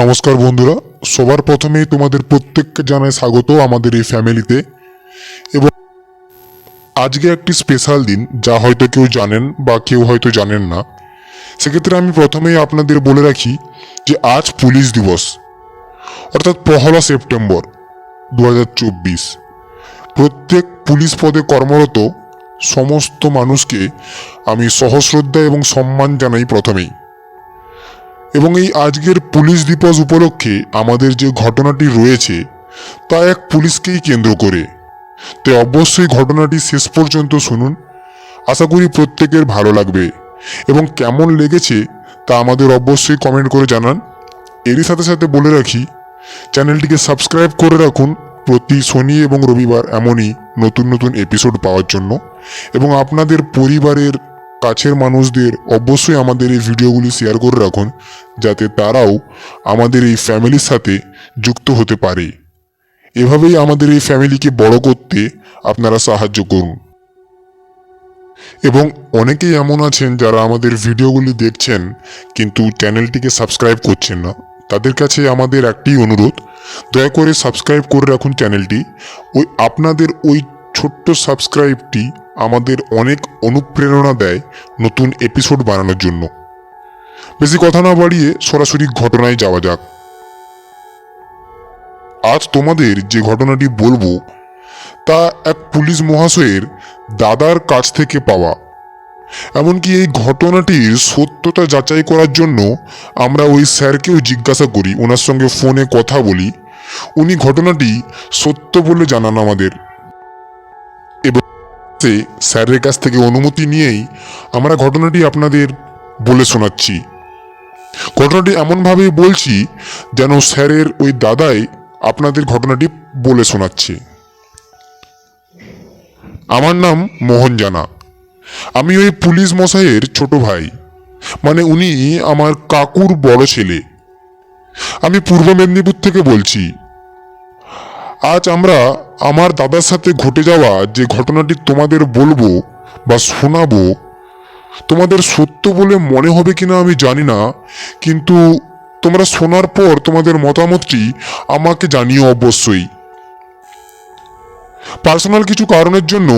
নমস্কার বন্ধুরা, সবার প্রথমেই তোমাদের প্রত্যেককে জানাই স্বাগত আমাদের এই ফ্যামিলিতে। এবং আজকে একটি স্পেশাল দিন, যা হয়তো কেউ জানেন বা কেউ হয়তো জানেন না। সেক্ষেত্রে আমি প্রথমেই আপনাদের বলে রাখি যে আজ পুলিশ দিবস, অর্থাৎ পহলা সেপ্টেম্বর দু হাজার চব্বিশ। প্রত্যেক পুলিশ পদে কর্মরত সমস্ত মানুষকে আমি সহশ্রদ্ধা এবং সম্মান জানাই প্রথমেই। এবং এই আজকের পুলিশ দিবস উপলক্ষে আমাদের যে ঘটনাটি রয়েছে, তা এক পুলিশকেই কেন্দ্র করে। তো অবশ্যই ঘটনাটি শেষ পর্যন্ত শুনুন। আশা করি প্রত্যেকের ভালো লাগবে। এবং কেমন লেগেছে, তা আমাদের অবশ্যই কমেন্ট করে জানান। এরই সাথে সাথে বলে রাখি, চ্যানেলটিকে সাবস্ক্রাইব করে রাখুন প্রতি শনি এবং রবিবার এমনই নতুন নতুন এপিসোড পাওয়ার জন্য। এবং আপনাদের পরিবারের কাছের মানুষদের অবশ্যই আমাদের এই ভিডিওগুলি শেয়ার করে রাখুন, যাতে তারাও আমাদের এই ফ্যামিলির সাথে যুক্ত হতে পারে। এভাবেই আমাদের এই ফ্যামিলিকে বড় করতে আপনারা সাহায্য করুন। এবং অনেকেই এমন আছেন যারা আমাদের ভিডিওগুলি দেখছেন, কিন্তু চ্যানেলটিকে সাবস্ক্রাইব করছেন না। তাদের কাছে আমাদের একটি অনুরোধ, দয়া করে সাবস্ক্রাইব করে রাখুন চ্যানেলটি ওই আপনাদের ওই ছোট্ট সাবস্ক্রাইবটি আমাদের অনেক অনুপ্রেরণা দেয় নতুন এপিসোড বানানোর জন্য। বেশি কথা না বাড়িয়ে সরাসরি ঘটনায় যাওয়া যাক। আজ তোমাদের যে ঘটনাটি বলব, তা এক পুলিশ মহাশয়ের দাদার কাছ থেকে পাওয়া। এমনকি এই ঘটনাটির সত্যতা যাচাই করার জন্য আমরা ওই স্যারকেও জিজ্ঞাসা করি, ওনার সঙ্গে ফোনে কথা বলি। উনি ঘটনাটি সত্য বলে জানান আমাদের। এবং সে স্যারের কাছ থেকে অনুমতি নিয়েই আমরা ঘটনাটি আপনাদের বলে শোনাচ্ছি। ঘটনাটি এমনভাবে বলছি যেন স্যারের ওই দাদাই আপনাদের ঘটনাটি বলে শোনাচ্ছে। আমার নাম মোহন জানা। আমি ওই পুলিশ মশাইয়ের ছোট ভাই। মানে উনি আমার কাকুর বড় ছেলে। আমি পূর্ব মেদিনীপুর থেকে বলছি আজ আমরা আমার দাদার সাথে ঘটে যাওয়া যে ঘটনাটি তোমাদের বলব বা শোনাবো, তোমাদের সত্য বলে মনে হবে কিনা আমি জানি না, কিন্তু তোমরা শোনার পর তোমাদের মতামতটি আমাকে জানিও অবশ্যই। পার্সোনাল কিছু কারণের জন্য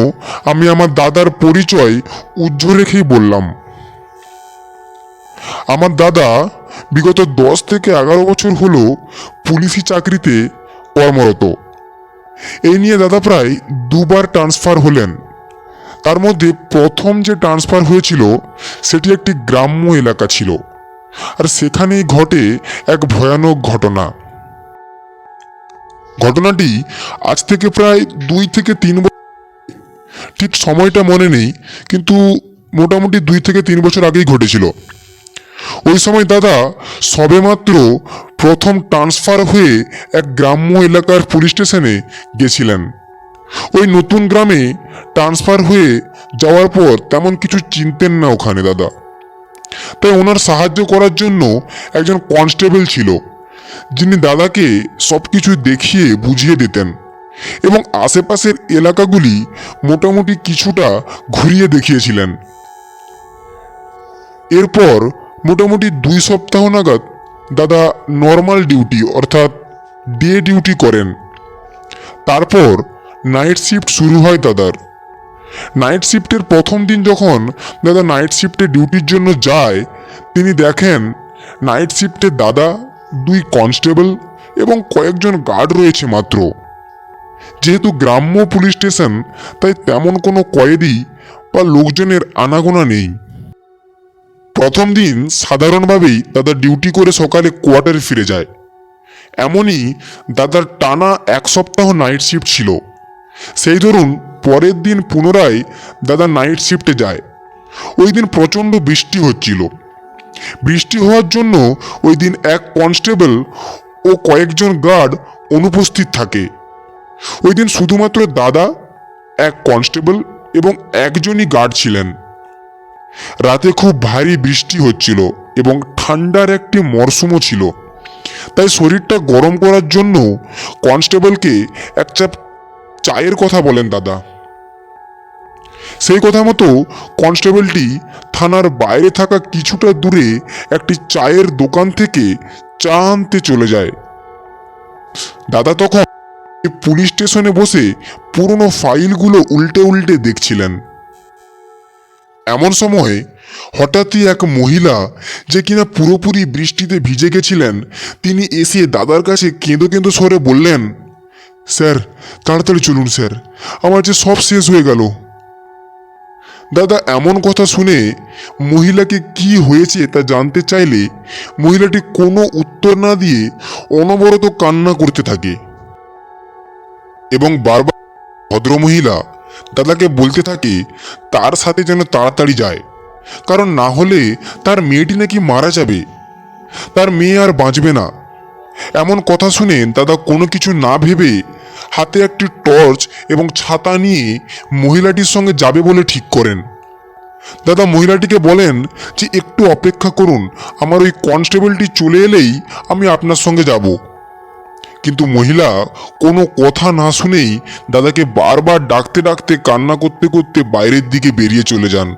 আমি আমার দাদার পরিচয় উজ্জ্বল রেখেই বললাম। আমার দাদা বিগত দশ থেকে এগারো বছর হলো পুলিশি চাকরিতে কর্মরত। এই নিয়ে দাদা প্রায় দুবার ট্রান্সফার হলেন। তার মধ্যে প্রথম যে ট্রান্সফার হয়েছিল, সেটি একটি গ্রাম্য এলাকা ছিল। আর সেখানেই ঘটে এক ভয়ানক ঘটনা। ঘটনাটি আজ থেকে প্রায় দুই থেকে তিন বছর ঠিক সময়টা মনে নেই, কিন্তু মোটামুটি দুই থেকে তিন বছর আগেই ঘটেছিল। ওই সময় দাদা সবেমাত্র প্রথম ট্রান্সফার হয়ে এক গ্রাম্য এলাকার পুলিশ স্টেশনে গেছিলেন। ওই নতুন গ্রামে ট্রান্সফার হয়ে যাওয়ার পর তেমন কিছু চিনতেন না ওখানে দাদা। তাই ওনার সাহায্য করার জন্য একজন কনস্টেবল ছিল, যিনি দাদাকে সব কিছু দেখিয়ে বুঝিয়ে দিতেন এবং আশেপাশের এলাকাগুলি মোটামুটি কিছুটা ঘুরিয়ে দেখিয়েছিলেন। এরপর মোটামুটি দুই সপ্তাহ নাগাদ দাদা নর্মাল ডিউটি অর্থাৎ ডে ডিউটি করেন। তারপর নাইট শিফট শুরু হয় দাদার। নাইট শিফটের প্রথম দিন যখন দাদা নাইট শিফটে ডিউটির জন্য যায়, তিনি দেখেন নাইট শিফটে দাদা দুই কনস্টেবল এবং কয়েকজন গার্ড রয়েছে মাত্র। যেহেতু গ্রাম্য পুলিশ স্টেশন, তাই তেমন কোনো কয়েদি বা লোকজনের আনাগোনা নেই। প্রথম দিন সাধারণভাবেই দাদা ডিউটি করে সকালে কোয়ার্টারে ফিরে যায়। এমনই দাদার টানা এক সপ্তাহ নাইট শিফট ছিল। সেই ধরুন পরের দিন পুনরায় দাদা নাইট শিফটে যায়। ওই দিন প্রচণ্ড বৃষ্টি হচ্ছিল। বৃষ্টি হওয়ার জন্য ওই দিন এক কনস্টেবল ও কয়েকজন গার্ড অনুপস্থিত থাকে। ওই দিন শুধুমাত্র দাদা, এক কনস্টেবল এবং একজনই গার্ড ছিলেন। রাতে খুব ভারী বৃষ্টি হচ্ছিল এবং ঠান্ডার একটি মরশুমও ছিল। তাই শরীরটা গরম করার জন্য কনস্টেবলকে এক চাপ চায়ের কথা বলেন দাদা। সেই কথা মতো কনস্টেবলটি থানার বাইরে থাকা কিছুটা দূরে একটি চায়ের দোকান থেকে চা আনতে চলে যায়। দাদা তখন পুলিশ স্টেশনে বসে পুরনো ফাইলগুলো উল্টে উল্টে দেখছিলেন। এমন সময়ে হঠাৎই এক মহিলা যে কিনা পুরোপুরি বৃষ্টিতে ভিজে গেছিলেন, তিনি এসে দাদার কাছে কেঁদো কেঁদো স্বরে বললেন, স্যার, তাড়াতাড়ি চলুন স্যার, আমার যে সব শেষ হয়ে গেল। দাদা এমন কথা শুনে মহিলাকে কি হয়েছে তা জানতে চাইলে মহিলাটি কোনো উত্তর না দিয়ে অনবরত কান্না করতে থাকে এবং বারবার ভদ্রমহিলা দাদাকে বলতে থাকে, তার সাথে যেন তাড়াতাড়ি যায়। কারণ না হলে তার মেয়েটি নাকি মারা যাবে। তার মেয়ে আর বাঁচবে না। এমন কথা শুনে দাদা কোনো কিছু না ভেবে হাতে একটি টর্চ এবং ছাতা নিয়ে মহিলাটির সঙ্গে যাবে বলে ঠিক করেন। দাদা মহিলাটিকে বলেন যে, একটু অপেক্ষা করুন, আমার ওই কনস্টেবলটি চলে এলেই আমি আপনার সঙ্গে যাব। কিন্তু মহিলা, কোনো কথা না শুনেই দাদাকে বারবার ডাকতে ডাকতে কান্না করতে করতে বাইরের দিকে বেরিয়ে চলে যান।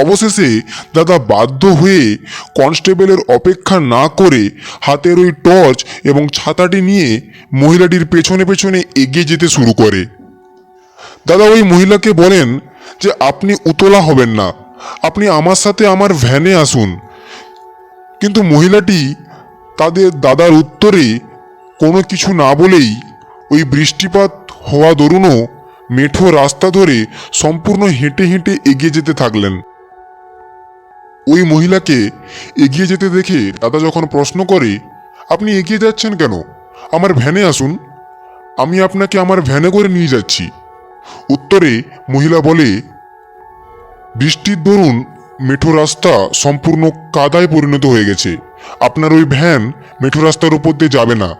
অবশেষে দাদা বাধ্য হয়ে কনস্টেবলের অপেক্ষা না করে হাতের ওই টর্চ এবং ছাতাটি নিয়ে মহিলাটির পেছনে পেছনে এগিয়ে যেতে শুরু করে। দাদা ওই মহিলাকে বলেন যে, আপনি উতলা হবেন না। আপনি আমার সাথে আমার ভ্যানে আসুন। কিন্তু মহিলাটি তাদের দাদার উত্তরে কোনো কিছু না বলেই ওই বৃষ্টিপাত হওয়া দরুনও মেঠো রাস্তা ধরে সম্পূর্ণ হেঁটে হেঁটে এগিয়ে যেতে থাকলেন। ওই মহিলাকে এগিয়ে যেতে দেখে দাদা যখন প্রশ্ন করে, আপনি এগিয়ে যাচ্ছেন কেন? আমার ভ্যানে আসুন। আমি আপনাকে আমার ভ্যানে করে নিয়ে যাচ্ছি। উত্তরে মহিলা বলে, বৃষ্টির দরুন মেঠো রাস্তা সম্পূর্ণ কাদায় পরিণত হয়ে গেছে। আপনার ওই ভ্যান মেঠো রাস্তার উপর দিয়ে যাবে না।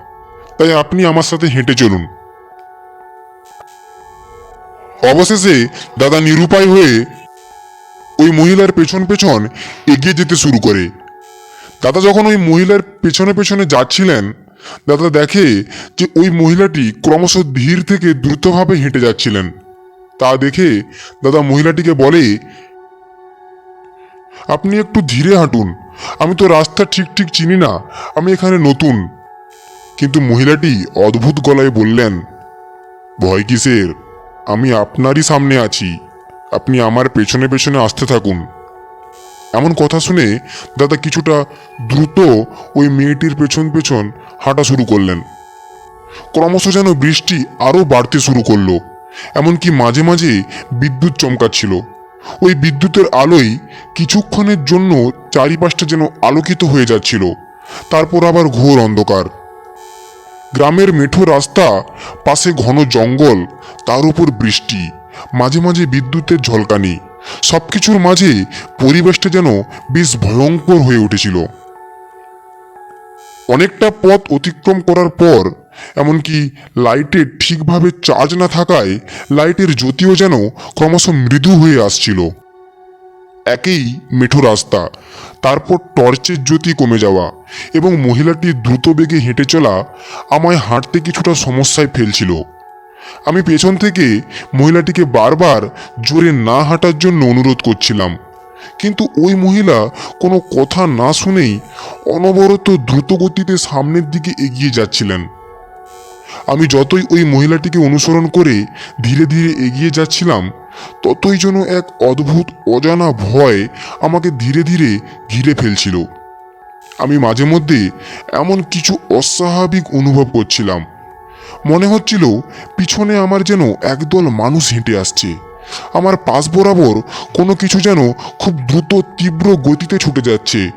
তাই আপনি আমার সাথে হেঁটে চলুন। অবশেষে দাদা নিরুপায় হয়ে ওই মহিলার পেছন পেছন এগিয়ে যেতে শুরু করে। দাদা যখন ওই মহিলার পেছনে পেছনে যাচ্ছিলেন, দাদা দেখে যে ওই মহিলাটি ক্রমশ ধীর থেকে দ্রুতভাবে হেঁটে যাচ্ছিলেন। তা দেখে দাদা মহিলাটিকে বলে আপনি একটু ধীরে হাঁটুন। আমি তো রাস্তা ঠিক ঠিক চিনি না, আমি এখানে নতুন। কিন্তু মহিলাটি অদ্ভুত গলায় বললেন, ভয় কিসের? আমি আপনারই সামনে আছি। আপনি আমার পেছনে পেছনে আসতে থাকুন। এমন কথা শুনে দাদা কিছুটা দ্রুত ওই মেয়েটির পেছন পেছন হাঁটা শুরু করলেন। ক্রমশ যেন বৃষ্টি আরও বাড়তে শুরু করল, এমনকি মাঝে মাঝে বিদ্যুৎ চমকাচ্ছিল। ওই বিদ্যুতের আলোয় কিছুক্ষণের জন্য চারিপাশটা যেন আলোকিত হয়ে যাচ্ছিল। তারপর আবার ঘোর অন্ধকার। গ্রামের মেঠো রাস্তা, পাশে ঘন জঙ্গল, তার উপর বৃষ্টি, মাঝে মাঝে বিদ্যুতের ঝলকানি। সব কিছুর মাঝে পরিবেশটা যেন বেশ ভয়ঙ্কর হয়ে উঠেছিল। অনেকটা পথ অতিক্রম করার পর এমনকি লাইটের ঠিকভাবে চার্জ না থাকায় লাইটের জ্যোতিও যেন ক্রমশ মৃদু হয়ে আসছিল। একেই মেঠো রাস্তা, তারপর টর্চের জ্যোতি কমে যাওয়া এবং মহিলাটির দ্রুত বেগে হেঁটে চলা আমায় হাঁটতে কিছুটা সমস্যায় ফেলছিল। আমি পেছন থেকে মহিলাটিকে বারবার জোরে না হাঁটার জন্য অনুরোধ করছিলাম, কিন্তু ওই মহিলা কোনো কথা না শুনেই অনবরত দ্রুত গতিতে সামনের দিকে এগিয়ে যাচ্ছিলেন। আমি যতই ওই মহিলাটিকে অনুসরণ করে ধীরে ধীরে এগিয়ে যাচ্ছিলাম, ততই যেন এক অদ্ভুত, অজানা ভয় আমাকে ধীরে ধীরে ঘিরে ফেলছিল। আমি মাঝে মধ্যে এমন কিছু অস্বাভাবিক অনুভব করছিলাম। মনে হচ্ছিল পিছনে আমার যেন একদল মানুষ হেঁটে আসছে। আমার পাশ বরাবর কোনো কিছু যেন খুব দ্রুত, তীব্র গতিতে ছুটে যাচ্ছে।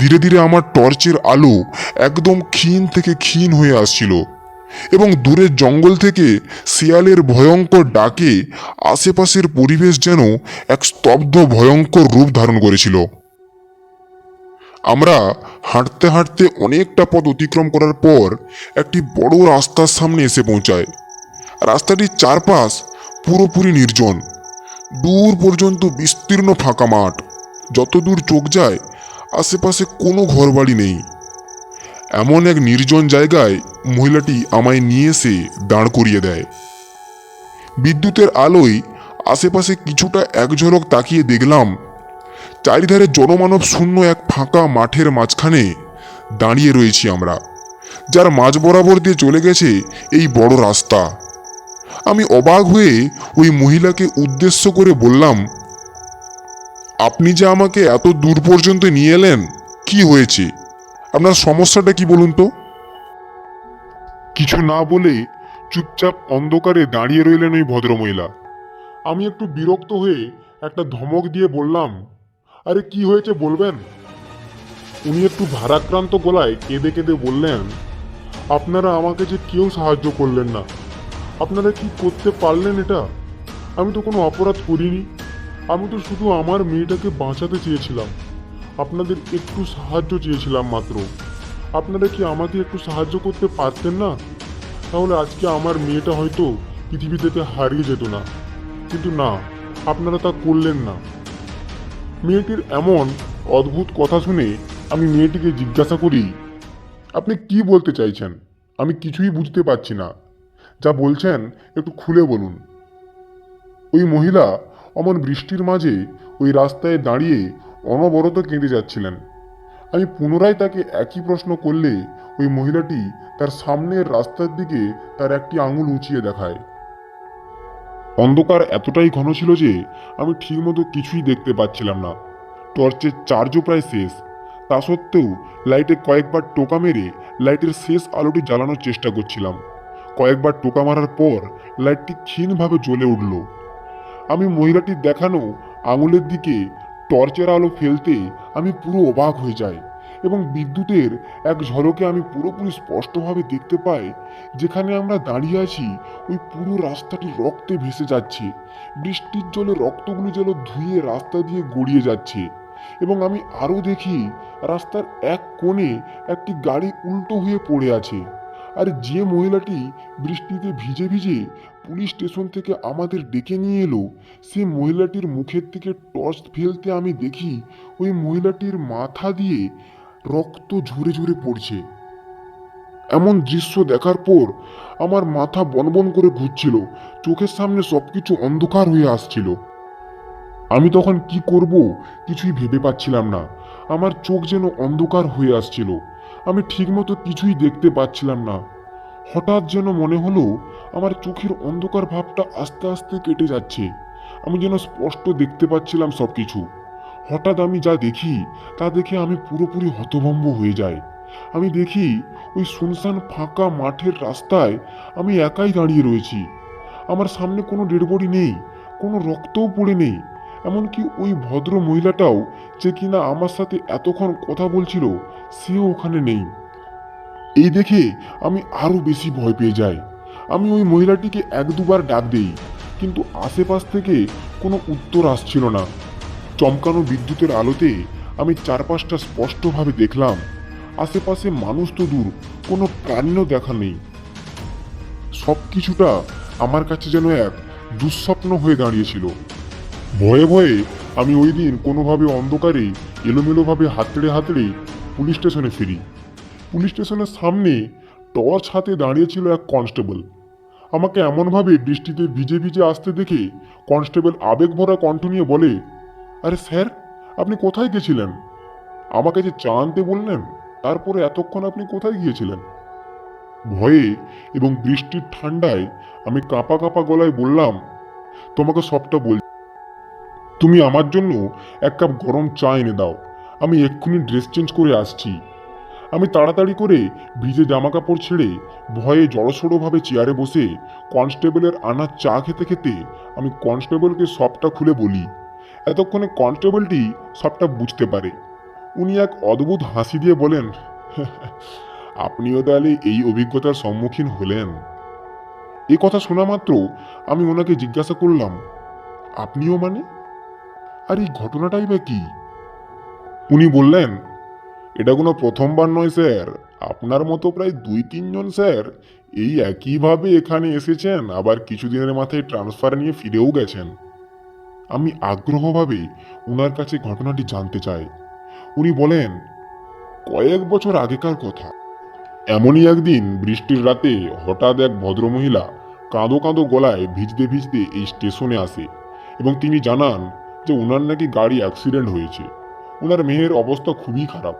ধীরে ধীরে আমার টর্চের আলো একদম ক্ষীণ থেকে ক্ষীণ হয়ে আসছিল। এবং দূরের জঙ্গল থেকে শিয়ালের ভয়ঙ্কর ডাকে আশেপাশের পরিবেশ যেন এক স্তব্ধ ভয়ঙ্কর রূপ ধারণ করেছিল। আমরা হাঁটতে হাঁটতে অনেকটা পথ অতিক্রম করার পর একটি বড় রাস্তার সামনে এসে পৌঁছায়। রাস্তাটির চারপাশ পুরোপুরি নির্জন। দূর পর্যন্ত বিস্তীর্ণ ফাঁকা মাঠ। যতদূর চোখ যায়, আশেপাশে কোনো ঘরবাড়ি নেই। এমন এক নির্জন জায়গায় মহিলাটি আমায় নিয়ে এসে দাঁড় করিয়ে দেয়। বিদ্যুতের আলোয় আশেপাশে কিছুটা এক ঝলক তাকিয়ে দেখলাম, চারিধারে জনমানব শূন্য এক ফাঁকা মাঠের মাঝখানে দাঁড়িয়ে রয়েছি আমরা, যার মাঝ বরাবর দিয়ে চলে গেছে এই বড় রাস্তা। আমি অবাক হয়ে ওই মহিলাকে উদ্দেশ্য করে বললাম, আপনি যে আমাকে এত দূর পর্যন্ত নিয়ে এলেন, কি হয়েছে? আপনার সমস্যাটা কি বলুন তো? কিছু না বলে চুপচাপ অন্ধকারে দাঁড়িয়ে রইলেন ওই ভদ্রমহিলা। আমি একটু বিরক্ত হয়ে একটা ধমক দিয়ে বললাম, আরে, কি হয়েছে বলবেন? উনি একটু ভারাক্রান্ত গলায় কেঁদে কেঁদে বললেন, আপনারা আমাকে যে কেউ সাহায্য করলেন না, আপনারা কি করতে পারলেন এটা? আমি তো কোনো অপরাধ করিনি। আমি তো শুধু আমার মেয়েটাকে বাঁচাতে চেয়েছিলাম। আপনাদের একটু সাহায্য চেয়েছিলাম মাত্র। আপনারা কি আমাকে একটু সাহায্য করতে পারতেন না? তাহলে আজকে আমার মেয়েটা হয়তো পৃথিবী থেকে হারিয়ে যেত না। কিন্তু না, আপনারা তা করলেন না। মেয়েটির এমন অদ্ভুত কথা শুনে আমি মেয়েটিকে জিজ্ঞাসা করি, আপনি কি বলতে চাইছেন? আমি কিছুই বুঝতে পারছি না। যা বলছেন একটু খুলে বলুন। ওই মহিলা অমন বৃষ্টির মাঝে ওই রাস্তায় দাঁড়িয়ে অনবরত কেঁদে যাচ্ছিলেন। আমি পুনরায় তাকে একই প্রশ্ন করলে ওই মহিলাটি তার সামনের রাস্তার দিকে তার একটি আঙুল উঁচিয়ে দেখায়। অন্ধকার এতটাই ঘন ছিল যে আমি ঠিকমতো কিছুই দেখতে পাচ্ছিলাম না। টর্চের চার্জও প্রায় শেষ। তা সত্ত্বেও লাইটে কয়েকবার টোকা মেরে লাইটের শেষ আলোটি জ্বালানোর চেষ্টা করছিলাম। কয়েকবার টোকা মারার পর লাইটটি ক্ষীণভাবে জ্বলে উঠল। আমি মহিলাটির দেখানো আঙুলের দিকে টর্চের আলো ফেলতে আমি পুরো অবাক হয়ে যাই এবং বিদ্যুতের এক ঝলকে আমি পুরোপুরি স্পষ্টভাবে দেখতে পাই যেখানে আমরা দাঁড়িয়ে আছি ওই পুরো রাস্তাটি রক্তে ভেসে যাচ্ছে। বৃষ্টির জলে রক্তগুলো যেন ধুয়ে রাস্তা দিয়ে গড়িয়ে যাচ্ছে এবং আমি আরও দেখি রাস্তার এক কোণে একটি গাড়ি উল্টো হয়ে পড়ে আছে। আর যে মহিলাটি বৃষ্টিতে ভিজে ভিজে পুলিশ স্টেশন থেকে আমাদের ডেকে নিয়ে এলো। সে মহিলাটির মুখের থেকে টর্চ ফেলতে আমি দেখি ওই মহিলাটির মাথা দিয়ে রক্ত ঝরে ঝরে পড়ছে। এমন দৃশ্য দেখার পর আমার মাথা বনবন করে ঘুরছিল, চোখের সামনে সবকিছু অন্ধকার হয়ে আসছিল। আমি তখন কি করব কিছুই ভেবে পাচ্ছিলাম না, আমার চোখ যেন অন্ধকার হয়ে আসছিল। আমি ঠিকমতো কিছুই দেখতে পাচ্ছিলাম না। হঠাৎ যেন মনে হলো আমার চোখের অন্ধকার ভাবটা আস্তে আস্তে কেটে যাচ্ছে। আমি যেন স্পষ্ট দেখতে পাচ্ছিলাম সব কিছু হঠাৎ আমি যা দেখি, তা দেখে আমি পুরোপুরি হতভম্ব হয়ে যাই। আমি দেখি ওই শুনশান ফাঁকা মাঠের রাস্তায় আমি একাই দাঁড়িয়ে রয়েছি। আমার সামনে কোনো ডেড বডি নেই, কোনো রক্তও পড়ে নেই, এমনকি ওই ভদ্র মহিলাটাও যে কিনা আমার সাথে এতক্ষণ কথা বলছিল, সেও ওখানে নেই। এই দেখে আমি আরও বেশি ভয় পেয়ে যাই। আমি ওই মহিলাটিকে এক দুবার ডাক দেই, কিন্তু আশেপাশ থেকে কোনো উত্তর আসছিল না। চমকানো বিদ্যুতের আলোতে আমি চারপাশটা স্পষ্টভাবে দেখলাম। আশেপাশে মানুষ তো দূর, কোনো প্রাণীও দেখা নেই। সব কিছুটা আমার কাছে যেন এক দুঃস্বপ্ন হয়ে দাঁড়িয়েছিল। ভয়ে ভয়ে আমি ওই দিন কোনোভাবে অন্ধকারে এলোমেলোভাবে হাতড়ে হাতড়ে পুলিশ স্টেশনে ফিরি। পুলিশ স্টেশনের সামনে টর্চ হাতে দাঁড়িয়েছিল এক কনস্টেবল। আমাকে এমনভাবে বৃষ্টিতে ভিজে ভিজে আসতে দেখে কনস্টেবল আবেগ ভরা কণ্ঠ নিয়ে বলে, আরে স্যার, আপনি কোথায় গেছিলেন? আমাকে যে চা আনতে বললেন, তারপরে এতক্ষণ আপনি কোথায় গিয়েছিলেন? ভয়ে এবং বৃষ্টির ঠান্ডায় আমি কাঁপা কাঁপা গলায় বললাম, তোমাকে সবটা বল তুমি আমার জন্য এক কাপ গরম চা এনে দাও। আমি এক্ষুনি ড্রেস চেঞ্জ করে আসছি। আমি তাড়াতাড়ি করে ভিজে জামা কাপড় ছেড়ে ভয়ে জড়সড়োভাবে চেয়ারে বসে কনস্টেবলের আনা চা খেতে খেতে আমি কনস্টেবলকে সবটা খুলে বলি। এতক্ষণে কনস্টেবলটি সবটা বুঝতে পারে। উনি এক অদ্ভুত হাসি দিয়ে বলেন, আপনিও তাহলে এই অভিজ্ঞতার সম্মুখীন হলেন। এ কথা শোনা মাত্র আমি ওনাকে জিজ্ঞাসা করলাম, আপনিও মানে? আর এই ঘটনাটাই বা কি? উনি বললেন এটা কোনো প্রথমবার নয়, স্যার। আপনার মতো প্রায় দুই তিনজন স্যার, এই একইভাবে এখানে এসেছেন, আবার কিছুদিনের মাথায় ট্রান্সফার নিয়ে ফিরেও গেছেন। আমি আগ্রহভাবে ওনার কাছে ঘটনাটি জানতে চাই। উনি বলেন, কয়েক বছর আগেকার কথা। এমনই একদিন বৃষ্টির রাতে হঠাৎ এক ভদ্রমহিলা কাঁদো কাঁদো গলায় ভিজতে ভিজতে এই স্টেশনে আসে এবং তিনি জানান যে ওনার নাকি গাড়ি অ্যাক্সিডেন্ট হয়েছে। ওনার মেয়ের অবস্থা খুবই খারাপ।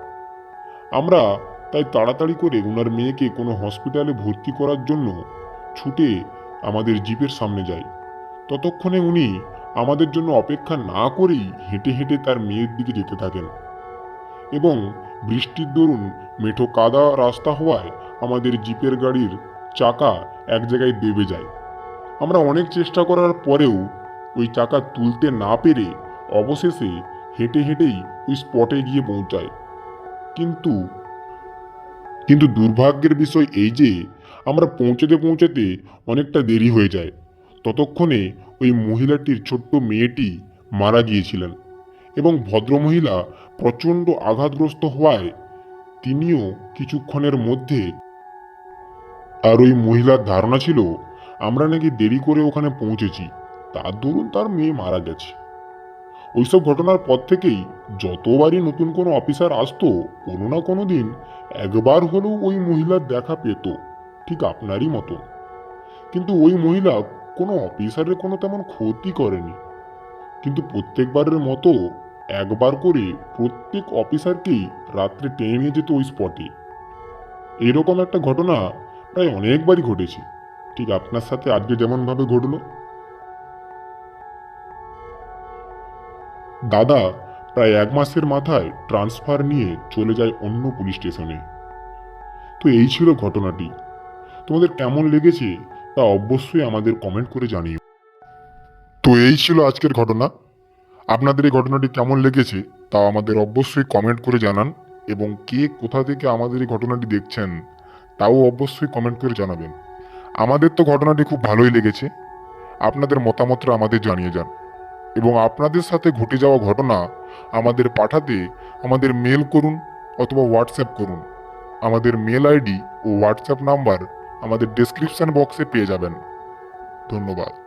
আমরা তাই তাড়াতাড়ি করে ওনার মেয়েকে কোনো হসপিটালে ভর্তি করার জন্য ছুটে আমাদের জিপের সামনে যাই। ততক্ষণে উনি আমাদের জন্য অপেক্ষা না করেই হেঁটে হেঁটে তার মেয়ের দিকে যেতে থাকেন এবং বৃষ্টির দরুন মেঠো কাদা রাস্তা হওয়ায় আমাদের জিপের গাড়ির চাকা এক জায়গায় দেবে যায়। আমরা অনেক চেষ্টা করার পরেও ওই চাকা তুলতে না পেরে অবশেষে হেঁটে হেঁটেই ওই স্পটে গিয়ে পৌঁছায় কিন্তু কিন্তু দুর্ভাগ্যের বিষয় এই যে, আমরা পৌঁছাতে পৌঁছাতে অনেকটা দেরি হয়ে যায়। ততক্ষণে ওই মহিলাটির ছোট্ট মেয়েটি মারা গিয়েছিলেন এবং ভদ্রমহিলা প্রচণ্ড আঘাতগ্রস্ত হওয়ায় তিনিও কিছুক্ষণের মধ্যে আর ওই মহিলার ধারণা ছিল, আমরা নাকি দেরি করে ওখানে পৌঁছেছি। তার দরুন তার মেয়ে মারা গেছে। ওইসব ঘটনার পর থেকেই যতবারই নতুন কোনো অফিসার আসতো, কোনো না কোনো দিন একবার হলেও ওই মহিলার দেখা পেত, ঠিক আপনারই মতো কিন্তু ওই মহিলা কোনো অফিসারের কোনো তেমন ক্ষতি করেনি। কিন্তু প্রত্যেকবারের মতো একবার করে প্রত্যেক অফিসারকেই রাত্রে টেনে নিয়ে যেত ওই স্পটে। এরকম একটা ঘটনা প্রায় অনেকবারই ঘটেছে। ঠিক আপনার সাথে আজকে যেমনভাবে ঘটলো। দাদা, প্রায় এক মাসের মাথায় ট্রান্সফার নিয়ে চলে যায় অন্য পুলিশ স্টেশনে। তো এই ছিল ঘটনাটি। তোমাদের কেমন লেগেছে তা অবশ্যই আমাদের কমেন্ট করে জানিও। তো এই ছিল আজকের ঘটনা। আপনাদের এই ঘটনাটি কেমন লেগেছে তা আমাদের অবশ্যই কমেন্ট করে জানান এবং কে কোথা থেকে আমাদের এই ঘটনাটি দেখছেন তাও অবশ্যই কমেন্ট করে জানাবেন। আমাদের তো ঘটনাটি খুব ভালোই লেগেছে। আপনাদের মতামতটা আমাদের জানিয়ে যান। এবং আপনাদের সাথে ঘটে যাওয়া ঘটনা আমাদের পাঠাতে আমাদের মেল করুন অথবা হোয়াটসঅ্যাপ করুন। আমাদের মেল আইডি ও হোয়াটসঅ্যাপ নাম্বার আমাদের ডেসক্রিপশন বক্সে পেয়ে যাবেন। ধন্যবাদ।